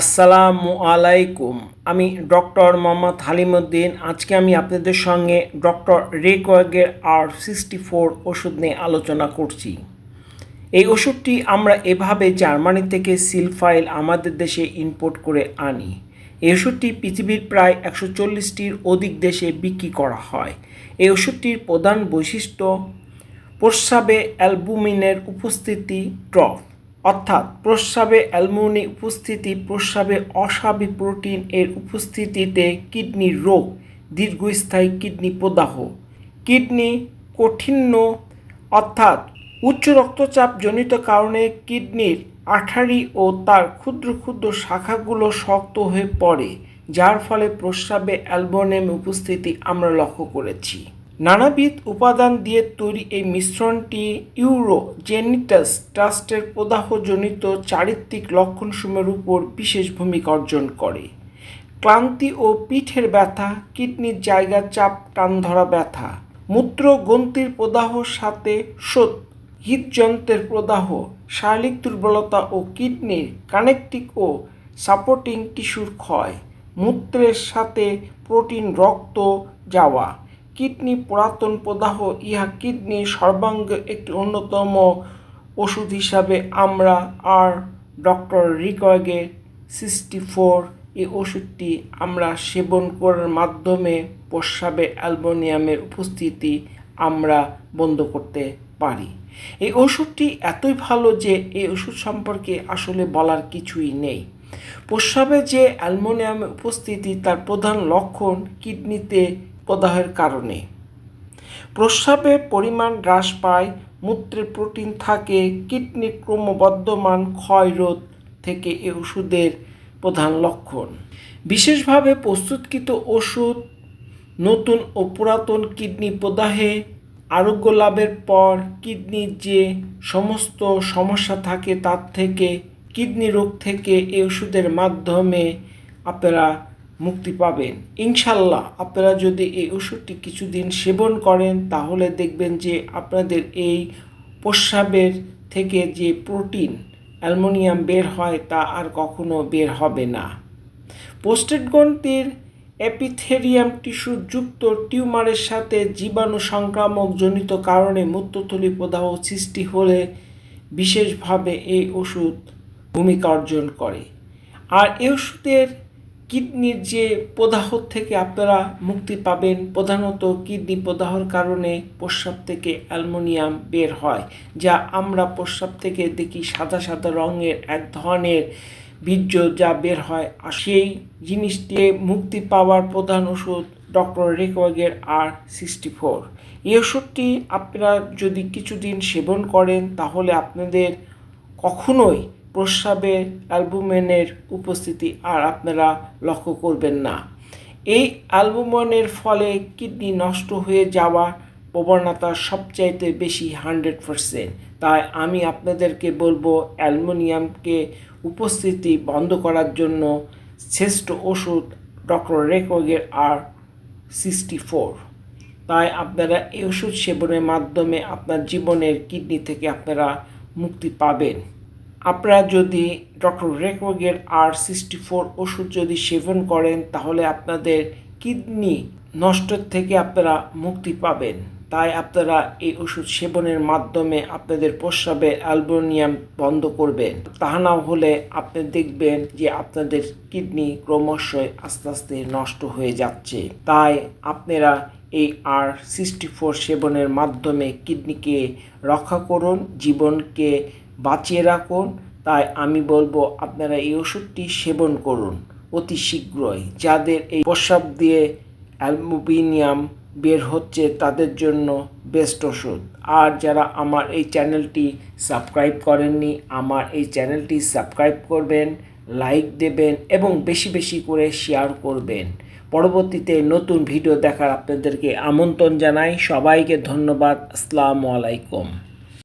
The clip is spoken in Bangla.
আসসালামু আলাইকুম। আমি ডক্টর মোহাম্মদ হালিমুদ্দিন। আজকে আমি আপনাদের সঙ্গে ডক্টর রেকওয়াগের আর সিক্সটি ফোর ওষুধ নিয়ে আলোচনা করছি। এই ওষুধটি আমরা এভাবে জার্মানি থেকে সিল ফাইল আমাদের দেশে ইম্পোর্ট করে আনি। এই ওষুধটি পৃথিবীর প্রায় একশো চল্লিশটির অধিক দেশে বিক্রি করা হয়। এই ওষুধটির প্রধান বৈশিষ্ট্য, প্রস্রাবে অ্যালবুমিনের উপস্থিতি, ড্রপ। অর্থাৎ প্রস্রাবে অ্যালমুনি উপস্থিতি, প্রস্রাবে অস্বাভাবিক প্রোটিন এর উপস্থিতিতে কিডনির রোগ, দীর্ঘস্থায়ী কিডনি প্রদাহ। কিডনি কঠিন্য অর্থাৎ উচ্চ রক্তচাপ জনিত কারণে কিডনির আঠারি ও তার ক্ষুদ্র ক্ষুদ্র শাখাগুলো শক্ত হয়ে পড়ে, যার ফলে প্রস্রাবে অ্যালবোনেম উপস্থিতি আমরা লক্ষ্য করেছি। নানাবিধ উপাদান দিয়ে তৈরি এই মিশ্রণটি ইউরো জেনিটাস ট্রাস্টের প্রদাহজনিত চারিত্রিক লক্ষণসমূহের উপর বিশেষ ভূমিকা অর্জন করে। ক্লান্তি ও পিঠের ব্যথা, কিডনির জায়গা চাপ টান ধরা ব্যথা মূত্র গ্রন্থির প্রদাহর সাথে শোধ হৃদযন্ত্রের প্রদাহ, শারীরিক দুর্বলতা ও কিডনির কানেকটিক ও সাপোর্টিং টিস্যুর ক্ষয়, মূত্রের সাথে প্রোটিন, রক্ত, যাওয়া। কিডনি পুরাতন প্রদাহ, ইহা কিডনির সর্বাঙ্গ একটি অন্যতম ওষুধ হিসাবে আমরা আর ডক্টর রিকয়েগের সিক্সটি ফোর এই ওষুধটি আমরা সেবন করার মাধ্যমে প্রস্রাবে অ্যালবোনিয়ামের উপস্থিতি আমরা বন্ধ করতে পারি। এই ওষুধটি এতই ভালো যে এই ওষুধ সম্পর্কে আসলে বলার কিছুই নেই। প্রস্রাবে যে অ্যালমোনিয়ামের উপস্থিতি তার প্রধান লক্ষণ কিডনিতে প্রদাহের কারণে। প্রস্রাবের পরিমাণ হ্রাস পায়, মূত্রে প্রোটিন থাকে, কিডনি ক্রমবর্ধমান ক্ষয়রোধ থেকে এ ওষুধের প্রধান লক্ষণ। বিশেষভাবে প্রস্তুতকৃত ওষুধ, নতুন ও পুরাতন কিডনি প্রদাহে, আরোগ্য লাভের পর কিডনির যে সমস্ত সমস্যা থাকে তার থেকে, কিডনি রোগ থেকে এই ওষুধের মাধ্যমে আপনারা মুক্তি পাবেন। ইনশাল্লাহ আপনারা যদি এই ওষুধটি কিছুদিন সেবন করেন, তাহলে দেখবেন যে আপনাদের এই প্রস্রাবের থেকে যে প্রোটিন, অ্যালমোনিয়াম বের হয়, তা আর কখনো বের হবে না। পোস্টেড গ্রন্থির এপিথেরিয়াম টিস্যু যুক্ত টিউমারের সাথে জীবাণু সংক্রামক জনিত কারণে মূত্রথলি প্রদাহ সৃষ্টি হলে বিশেষভাবে এই ওষুধ ভূমিকা অর্জন করে। আর এই ওষুধের কিডনির যে প্রদাহ থেকে আপনারা মুক্তি পাবেন, প্রধানত কিডনি প্রদাহর কারণে প্রস্রাব থেকে অ্যালমোনিয়াম বের হয়, যা আমরা প্রস্রাব থেকে দেখি সাদা সাদা রঙের এক ধরনের বীর্য যা বের হয়। আর সেই জিনিসটি মুক্তি পাওয়ার প্রধান ওষুধ ডক্টর রেকওয়াগের আর সিক্সটি ফোর। এই ওষুধটি আপনারা যদি কিছুদিন সেবন করেন, তাহলে আপনাদের কখনোই প্রস্রাবের অ্যালবুমেনের উপস্থিতি আর আপনারা লক্ষ্য করবেন না। এই অ্যালবুমনের ফলে কিডনি নষ্ট হয়ে যাওয়া প্রবণতা সবচাইতে বেশি হান্ড্রেড পারসেন্ট। তাই আমি আপনাদেরকে বলব, অ্যালুমিনিয়ামকে উপস্থিতি বন্ধ করার জন্য শ্রেষ্ঠ ওষুধ ডক্টর রেকোগের আর সিক্সটি ফোর। তাই আপনারা এই ওষুধ সেবনের মাধ্যমে আপনার জীবনের কিডনি থেকে আপনারা মুক্তি পাবেন। আপনারা যদি ডক্টর রেকোগের আর সিক্সটি ফোর ওষুধ যদি সেবন করেন, তাহলে আপনাদের কিডনি নষ্ট থেকে আপনারা মুক্তি পাবেন। তাই আপনারা এই ওষুধ সেবনের মাধ্যমে আপনাদের প্রস্রাবে অ্যালবোনিয়াম বন্ধ করবেন। তাহা না হলে আপনি দেখবেন যে আপনাদের কিডনি ক্রমশই আস্তে আস্তে নষ্ট হয়ে যাচ্ছে। তাই আপনারা এই আর সিক্সটি ফোর সেবনের মাধ্যমে কিডনিকে রক্ষা করুন, জীবনকে বাঁচিয়ে রাখুন। তাই আমি বলব, আপনারা এই ওষুধটি সেবন করুন অতি শীঘ্রই। যাদের এই প্রস্রাব দিয়ে অ্যালমোবিনিয়াম বের হচ্ছে, তাদের জন্য বেস্ট ওষুধ। আর যারা আমার এই চ্যানেলটি সাবস্ক্রাইব করেননি, আমার এই চ্যানেলটি সাবস্ক্রাইব করবেন, লাইক দেবেন এবং বেশি বেশি করে শেয়ার করবেন। পরবর্তীতে নতুন ভিডিও দেখার আপনাদেরকে আমন্ত্রণ জানাই। সবাইকে ধন্যবাদ। আসসালামু আলাইকুম।